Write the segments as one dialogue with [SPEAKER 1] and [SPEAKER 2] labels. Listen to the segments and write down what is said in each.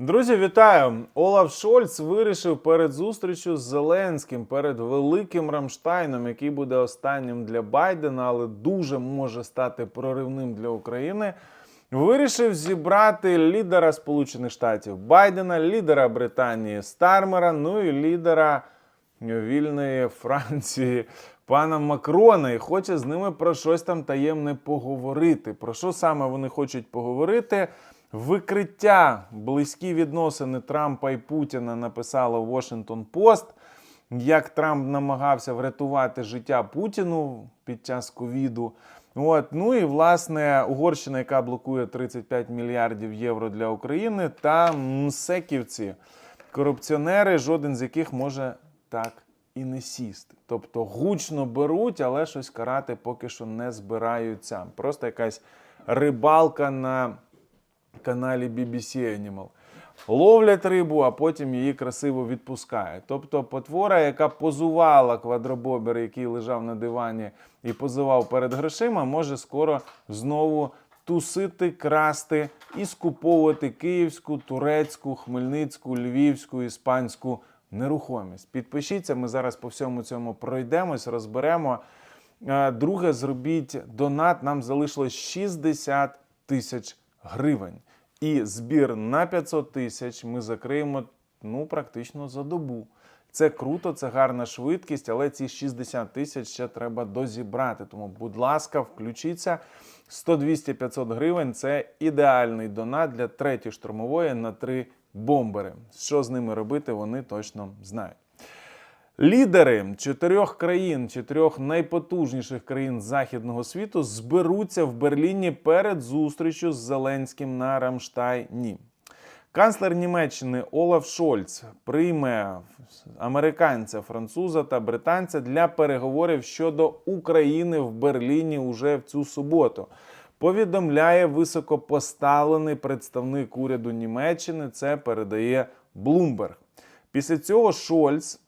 [SPEAKER 1] Друзі, вітаю! Олаф Шольц вирішив перед зустрічю з Зеленським, перед великим Рамштайном, який буде останнім для Байдена, але дуже може стати проривним для України. Вирішив зібрати лідера Сполучених Штатів Байдена, лідера Британії Стармера, ну і лідера вільної Франції пана Макрона і хоче з ними про щось там таємне поговорити. Про що саме вони хочуть поговорити? Викриття близькі відносини Трампа і Путіна написала Washington Post. Як Трамп намагався врятувати життя Путіну під час ковіду. От, ну і власне Угорщина, яка блокує 35 мільярдів євро для України, та мсеківці, корупціонери, жоден з яких може так і не сісти. Тобто гучно беруть, але щось карати поки що не збираються. Просто якась рибалка на каналі BBC Animal. Ловлять рибу, а потім її красиво відпускають. Тобто потвора, яка позувала квадробобер, який лежав на дивані і позивав перед грошима, може скоро знову тусити, красти і скуповувати київську, турецьку, хмельницьку, львівську, іспанську нерухомість. Підпишіться, ми зараз по всьому цьому пройдемось, розберемо. Е, Друге, зробіть донат. Нам залишилось 60 тисяч гривень. І збір на 500 тисяч ми закриємо ну, практично за добу. Це круто, це гарна швидкість, але ці 60 тисяч ще треба дозібрати. Тому, будь ласка, включіться. 100, 200, 500 гривень це ідеальний донат для третьої штурмової на три бомбери. Що з ними робити, вони точно знають. Лідери чотирьох країн, чотирьох найпотужніших країн західного світу зберуться в Берліні перед зустрічю з Зеленським на Рамштайні. Канцлер Німеччини Олаф Шольц прийме американця, француза та британця для переговорів щодо України в Берліні уже в цю суботу. Повідомляє високопоставлений представник уряду Німеччини. Це передає Bloomberg. Після цього Шольц.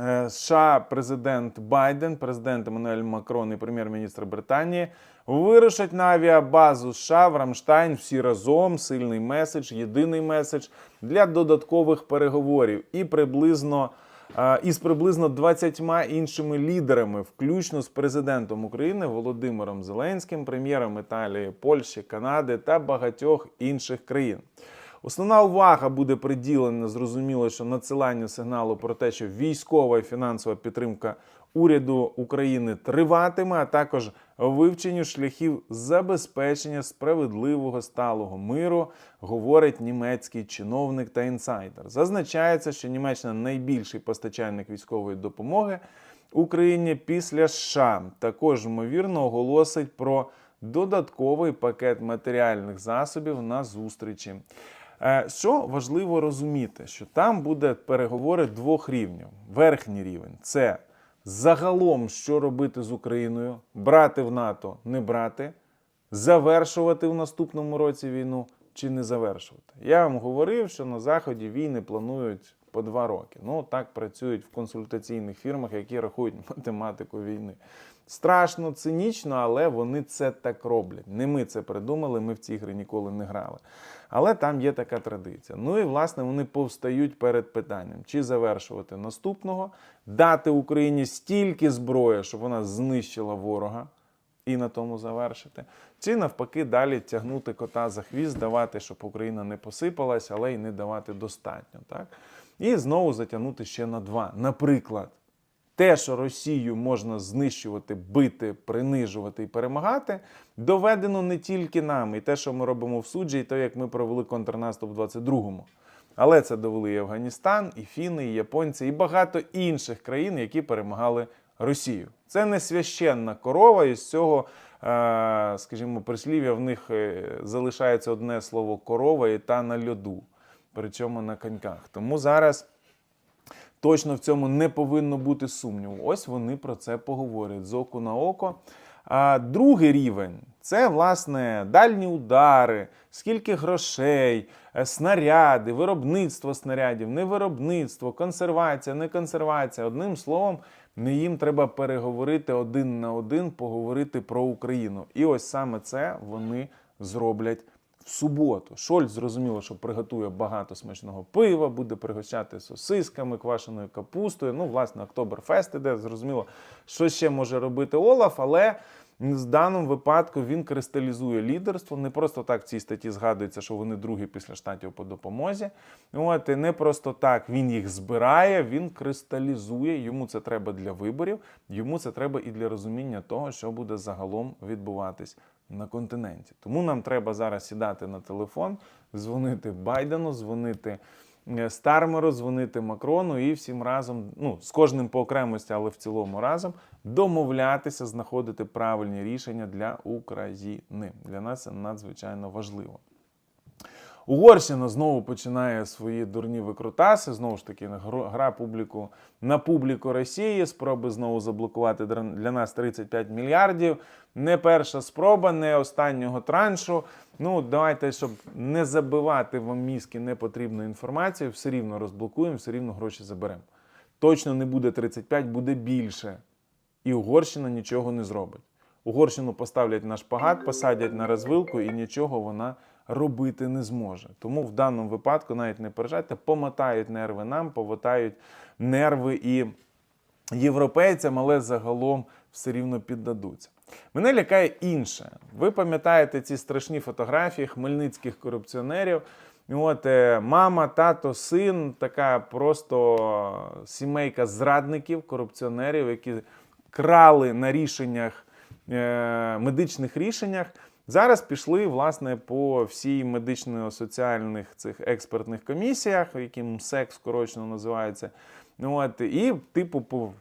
[SPEAKER 1] Е, США президент Байден, президент Еммануель Макрон і прем'єр-міністр Британії вирушать на авіабазу США в Рамштайн всі разом. Сильний меседж, єдиний меседж для додаткових переговорів і приблизно. е, Із приблизно 20 іншими лідерами, включно з президентом України Володимиром Зеленським, прем'єром Італії, Польщі, Канади та багатьох інших країн. Основна увага буде приділена, зрозуміло, що надсиланню сигналу про те, що військова і фінансова підтримка уряду України триватиме, а також вивченню шляхів забезпечення справедливого сталого миру, говорить німецький чиновник та інсайдер. Зазначається, що Німеччина найбільший постачальник військової допомоги Україні після США. Також ймовірно оголосить про додатковий пакет матеріальних засобів на зустрічі. Е, Що важливо розуміти, що там буде переговори двох рівнів. Верхній рівень це загалом, що робити з Україною, брати в НАТО, не брати, завершувати в наступному році війну чи не завершувати. Я вам говорив, що на Заході війни планують по два роки. Ну, так працюють в консультаційних фірмах, які рахують математику війни. Страшно, цинічно, але вони це так роблять. Не ми це придумали, ми в ці ігри ніколи не грали. Але там є така традиція. Ну і власне вони повстають перед питанням, чи завершувати наступного, дати Україні стільки зброї, щоб вона знищила ворога. І на тому завершити, чи навпаки далі тягнути кота за хвіст, давати, щоб Україна не посипалась, але й не давати достатньо. Так? І знову затягнути ще на два. Наприклад, те, що Росію можна знищувати, бити, принижувати і перемагати, доведено не тільки нами. І те, що ми робимо в суджі, і те, як ми провели контрнаступ в 22-му. Але це довели і Афганістан, і Фіни, і японці, і багато інших країн, які перемагали Росію. Це не священна корова, і з цього, е, скажімо, прислів'я в них е, залишається одне слово корова і та на льоду, причому на коньках. Тому зараз. Точно в цьому не повинно бути сумніву. Ось вони про це поговорять з оку на око. А другий рівень це власне дальні удари, скільки грошей, е, снаряди, виробництво снарядів, не виробництво, консервація, не консервація. Одним словом, не їм треба переговорити один на один, поговорити про Україну. І ось саме це вони зроблять в суботу. Шольц зрозуміло, що приготує багато смачного пива, буде пригощати сосисками, квашеною капустою. Ну, власне, Октоберфест іде. Зрозуміло, що ще може робити Олаф, але. В даному випадку він кристалізує лідерство. Не просто так в цій статті згадується, що вони другі після штатів по допомозі. От і не просто так він їх збирає, він кристалізує. Йому це треба для виборів, йому це треба і для розуміння того, що буде загалом відбуватись на континенті. Тому нам треба зараз сідати на телефон, дзвонити Байдену, дзвонити. Е, Стармеру, дзвонити Макрону і всім разом, ну з кожним по окремості, але в цілому разом домовлятися, знаходити правильні рішення для України. Для нас це надзвичайно важливо. Угорщина знову починає свої дурні викрутаси. Знову ж таки, гра публіку на публіку Росії, спроби знову заблокувати для нас 35 мільярдів. Не перша спроба, не останнього траншу. Ну, давайте, щоб не забивати вам мізки непотрібною інформацією, все рівно розблокуємо, все рівно гроші заберемо. Точно не буде 35, буде більше. І Угорщина нічого не зробить. Угорщину поставлять на шпагат, посадять на розвилку, і нічого вона робити не зможе. Тому в даному випадку навіть не пережайте, помотають нерви нам, помотають нерви і європейцям, але загалом все рівно піддадуться. Мене лякає інше. Ви пам'ятаєте ці страшні фотографії хмельницьких корупціонерів. От е, мама, тато, син, така просто сімейка зрадників, корупціонерів, які крали на рішеннях, е, медичних рішеннях. Зараз пішли власне по всій медично-соціальних цих експертних комісіях, яким МСЕК скорочено називається. Ну, От, і, типу, по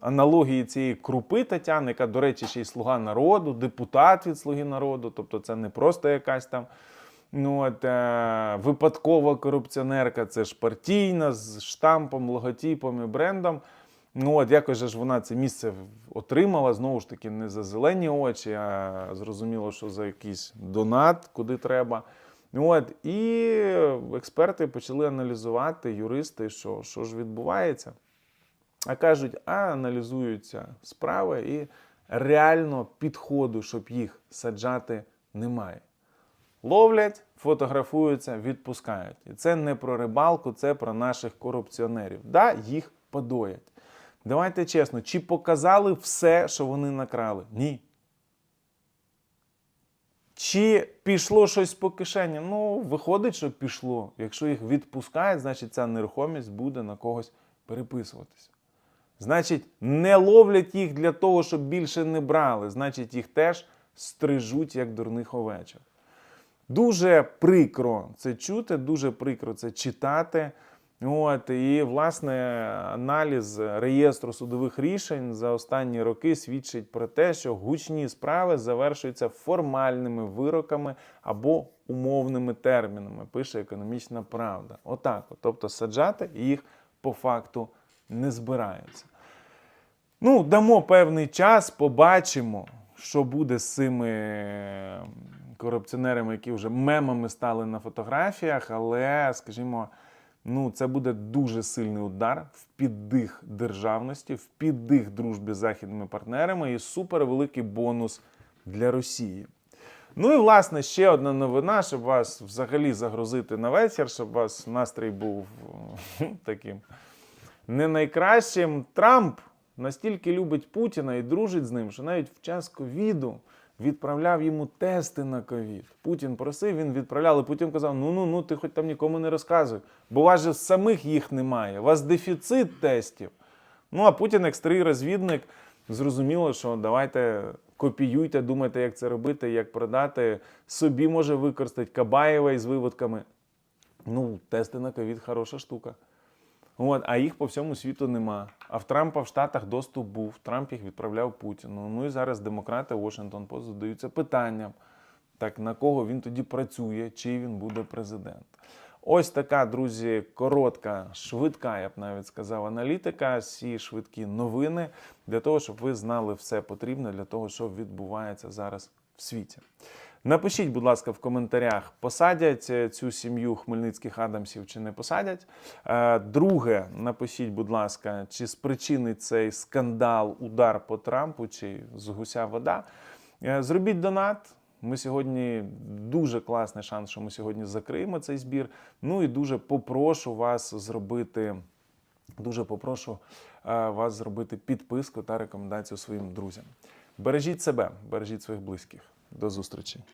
[SPEAKER 1] аналогії цієї крупи Тетяни, яка, до речі, ще й слуга народу, депутат від Слуги народу, тобто це не просто якась там. Ну, от, е, випадкова корупціонерка, це ж партійна з штампом, логотипом і брендом. Ну, от якось ж вона це місце отримала, знову ж таки, не за зелені очі, а зрозуміло, що за якийсь донат, куди треба. Ну, От, і експерти почали аналізувати, юристи, що, що ж відбувається. А кажуть, а аналізуються справи і реально підходу, щоб їх саджати, немає. Ловлять, фотографуються, відпускають. І це не про рибалку, це про наших корупціонерів. Да, їх подоять. Давайте чесно, чи показали все, що вони накрали? Ні. Чи пішло щось по кишені? Ну, виходить, що пішло. Якщо їх відпускають, значить ця нерухомість буде на когось переписуватися. Значить, не ловлять їх для того, щоб більше не брали. Значить, їх теж стрижуть як дурних овечок. Дуже прикро це чути, дуже прикро це читати. От, і, власне, аналіз реєстру судових рішень за останні роки свідчить про те, що гучні справи завершуються формальними вироками або умовними термінами, пише економічна правда. Отак. От. Тобто саджати їх по факту не збираються. Ну, дамо певний час, побачимо, що буде з цими корупціонерами, які вже мемами стали на фотографіях, але, скажімо, ну, це буде дуже сильний удар в піддих державності, в піддих дружбі з західними партнерами і супервеликий бонус для Росії. Ну і власне ще одна новина, щоб вас взагалі загрузити на вечір, щоб вас настрій був е, таким не найкращим. Трамп настільки любить Путіна і дружить з ним, що навіть в час ковіду відправляв йому тести на ковід. Путін просив, він відправляв, але Путін казав: ну ну ну ти хоч там нікому не розказуй, бо у вас же самих їх немає. У вас дефіцит тестів. Ну а Путін, як старий розвідник, зрозуміло, що давайте копіюйте, думайте, як це робити, як продати. Собі може використати Кабаєва із виводками. Ну, тести на ковід хороша штука. От, а їх по всьому світу нема. А в Трампа в Штатах доступ був. Трамп їх відправляв Путіну. Ну і зараз демократи Washington Post задаються питанням, так на кого він тоді працює, чий він буде президент. Ось така, друзі, коротка, швидка, я б навіть сказав, аналітика, всі швидкі новини для того, щоб ви знали все потрібне для того, що відбувається зараз в світі. Напишіть, будь ласка, в коментарях, посадять е, цю сім'ю хмельницьких адамсів чи не посадять. Е, Друге, напишіть, будь ласка, чи спричинить цей скандал, удар по Трампу, чи з гуся вода. Е, Зробіть донат. Ми сьогодні дуже класний шанс, що ми сьогодні закриємо цей збір. Ну і дуже попрошу вас зробити. Дуже попрошу вас зробити підписку та рекомендацію своїм друзям. Бережіть себе, бережіть своїх близьких. До зустрічі.